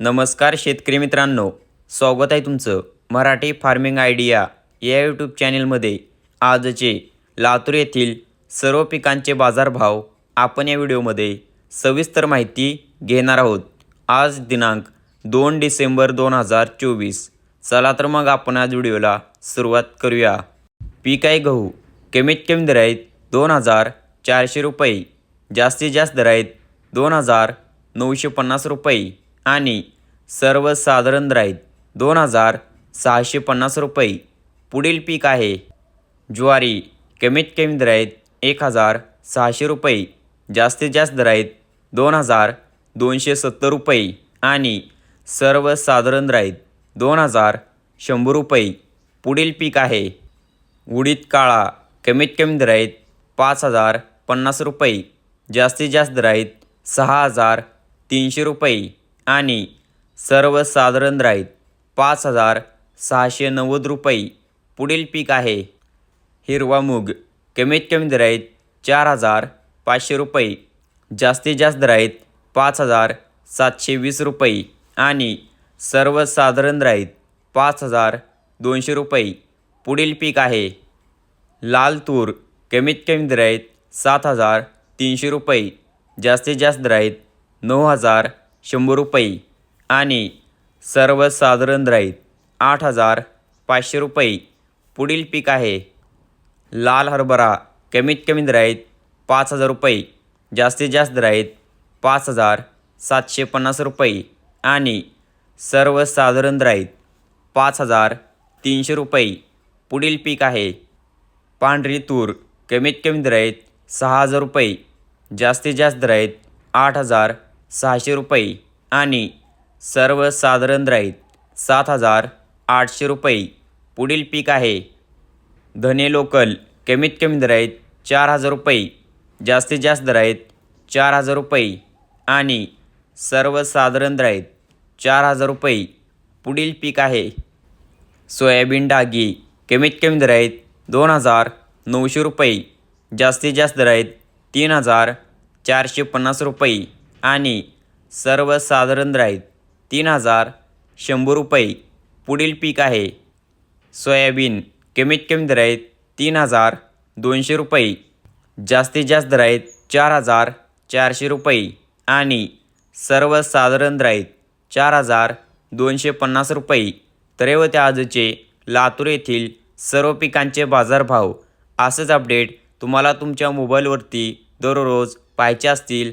नमस्कार शेतकरी मित्रांनो स्वागत आहे तुमचं मराठी फार्मिंग आयडिया या यूट्यूब चॅनेलमध्ये. आजचे लातूर येथील सर्व पिकांचे बाजारभाव आपण या व्हिडिओमध्ये सविस्तर माहिती घेणार आहोत. आज दिनांक दोन डिसेंबर दोन हजार चोवीस. चला तर मग आपण आज व्हिडिओला सुरुवात करूया. पीक आहे गहू. कमीत कमी दर आहेत दोन हजार चारशे रुपये. जास्तीत जास्त दर आहेत दोन हजार नऊशे पन्नास रुपये. आणि सर्वसाधारण राईत दोन हजार सहाशे पन्नास रुपये. पुढील पीक आहे. ज्वारी कमीत कमी दराईत एक हजार सहाशे रुपये. जास्तीत जास्त दराईत दोन हजार दोनशे सत्तर रुपये आणि सर्वसाधारण राईत दोन हजार शंभर रुपये. पुढील पीक आहे. उडीद काळा कमीत कमी दराईत पाच हजार पन्नास रुपये. जास्तीत जास्त दराईत सहा हजार तीनशे रुपये. आणि सर्वसाधारण दर पाच हजार सहाशे नव्वद रुपये पुढील पीक आहे. हिरवा मूग कमीत कमी दराईत चार हजार पाचशे रुपये जास्तीत जास्त दराईत पाच हजार सातशे वीस रुपये आणि सर्वसाधारण दर पाच हजार दोनशे रुपये पुढील पीक आहे. लाल तूर कमीत कमी दराईत सात हजार तीनशे रुपये जास्तीत जास्त दराईत नऊ हजार शंभर रुपये आणि सर्वसाधारण दर आठ हजार पाचशे रुपये. पुढील पीक आहे. लाल हरभरा कमीत कमी दर पाच हजार रुपये. जास्तीत जास्त दर पाच हजार सातशे पन्नास रुपये आणि सर्वसाधारण दर पाच हजार तीनशे रुपये. पुढील पीक आहे. पांढरी तूर कमीत कमी दर सहा हजार रुपये. जास्तीत जास्त दर आठ हजार सहाशे रुपये आणि सर्वसाधारण दर सात हजार आठशे रुपये. पुढील पीक आहे. धने लोकल कमीत कमी दर आहेत चार हजार रुपये जास्तीत जास्त दर आहेत चार हजार रुपये आणि सर्वसाधारण दर आहेत चार हजार रुपये. पुढील पीक आहे. सोयाबीन डागी कमीत कमी दर आहेत दोन हजार नऊशे रुपये जास्तीत जास्त दर आहेत तीन हजार चारशे पन्नास रुपये. आणि सर्वसाधारण दर तीन हजार शंभर रुपये पुढील पीक आहे. सोयाबीन कमीत कमी दर तीन हजार दोनशे रुपये जास्तीत जास्त दर चार हजार चारशे रुपये आणि सर्वसाधारण दर चार हजार दोनशे पन्नास रुपये. तर हे आजचे लातूर येथील सर्व पिकांचे बाजारभाव असंच अपडेट तुम्हाला तुमच्या मोबाईलवरती दररोज पाहायचे असतील.